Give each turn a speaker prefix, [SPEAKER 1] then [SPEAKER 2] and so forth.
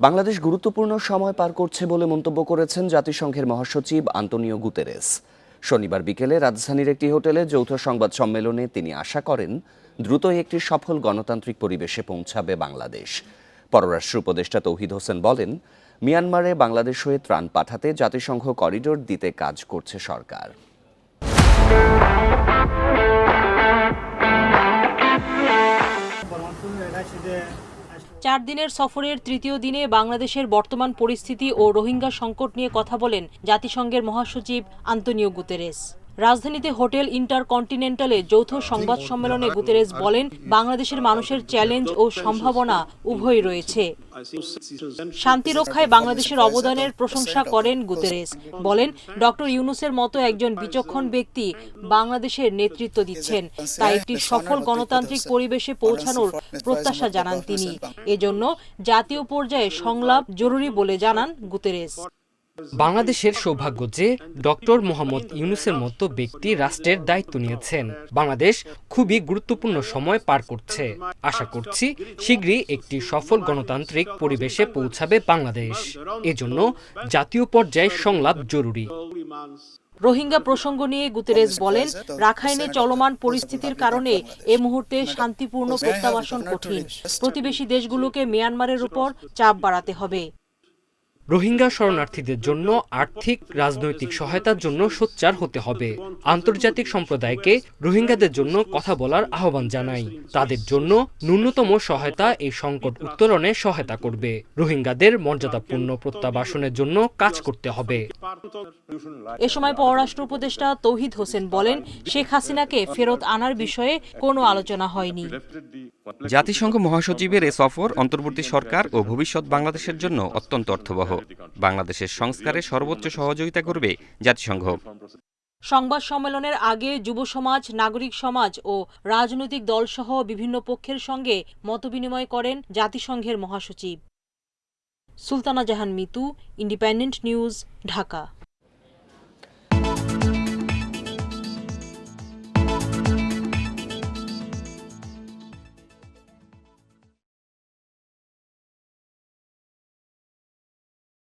[SPEAKER 1] বাংলাদেশ গুরুত্বপূর্ণ সময় পার করছে বলে মন্তব্য করেছেন জাতিসংঘের মহাসচিব আন্তোনিও গুতেরেস। শনিবার বিকেলে রাজধানীর একটি হোটেলে যৌথ সংবাদ সম্মেলনে তিনি আশা করেন, দ্রুতই একটি সফল গণতান্ত্রিক পরিবেশে পৌঁছাবে বাংলাদেশ। পররাষ্ট্র উপদেষ্টা তৌহিদ হোসেন বলেন, মিয়ানমারে বাংলাদেশ হয়ে ত্রাণ পাঠাতে জাতিসংঘ করিডোর দিতে কাজ করছে সরকার।
[SPEAKER 2] চার দিনের সফরের তৃতীয় দিনে বাংলাদেশের বর্তমান পরিস্থিতি ও রোহিঙ্গা সংকট নিয়ে কথা বলেন জাতিসংঘের মহাসচিব আন্তনিও গুতেরেস। রাজধানীতে হোটেল ইন্টারকন্টিনেন্টালে যৌথ সংবাদ সম্মেলনে গুতেরেস বলেন, বাংলাদেশের মানুষের চ্যালেঞ্জ ও সম্ভাবনা উভয়ই রয়েছে। শান্তি রক্ষায় বাংলাদেশের অবদানের প্রশংসা করেন গুতেরেস। বলেন, ডক্টর ইউনুসের মতো একজন বিচক্ষণ ব্যক্তি বাংলাদেশের নেতৃত্ব দিচ্ছেন। তাই একটি সফল গণতান্ত্রিক পরিবেশে পৌঁছানোর প্রত্যাশা জানান তিনি। এজন্য জাতীয় পর্যায়ে সংলাপ জরুরি বলে জানান গুতেরেস।
[SPEAKER 3] বাংলাদেশের সৌভাগ্য যে ডক্টর মোহাম্মদ ইউনুসের মতো ব্যক্তি রাষ্ট্রের দায়িত্ব নিয়েছেন। বাংলাদেশ খুবই গুরুত্বপূর্ণ সময় পার করছে। আশা করছি শীঘ্রই একটি সফল গণতান্ত্রিক পরিবেশে পৌঁছাবে বাংলাদেশ। এজন্য জাতীয় পর্যায়ে সংলাপ জরুরি।
[SPEAKER 2] রোহিঙ্গা প্রসঙ্গ নিয়ে গুতেরেস বলেন, রাখাইনে চলমান পরিস্থিতির কারণে এ মুহূর্তে শান্তিপূর্ণ প্রত্যাবাসন কঠিন। প্রতিবেশী দেশগুলোকে মিয়ানমারের উপর চাপ বাড়াতে হবে।
[SPEAKER 3] রোহিঙ্গা শরণার্থীদের জন্য আর্থিক, রাজনৈতিক সহায়তার জন্য সোচ্চার হতে হবে। আন্তর্জাতিক সম্প্রদায়কে রোহিঙ্গাদের জন্য কথা বলার আহ্বান জানাই। তাদের জন্য ন্যূনতম সহায়তা এই সংকট উত্তরণে সহায়তা করবে। রোহিঙ্গাদের মর্যাদাপূর্ণ প্রত্যাবাসনের জন্য কাজ করতে হবে।
[SPEAKER 2] এ সময় পররাষ্ট্র উপদেষ্টা তৌহিদ হোসেন বলেন, শেখ হাসিনাকে ফেরত আনার বিষয়ে কোনো আলোচনা হয়নি।
[SPEAKER 4] জাতিসংঘ মহাসচিবের এ সফর অন্তর্বর্তী সরকার ও ভবিষ্যৎ বাংলাদেশের জন্য অত্যন্ত অর্থবহ। বাংলাদেশের সংস্কারে সর্বোচ্চ সহযোগিতা করবে জাতিসংঘ।
[SPEAKER 2] সংবাদ সম্মেলনের আগে যুব সমাজ, নাগরিক সমাজ ও রাজনৈতিক দলসহ বিভিন্ন পক্ষের সঙ্গে মতবিনিময় করেন জাতিসংঘের মহাসচিব। Sultana Jahan Mitu, independent news, Dhaka.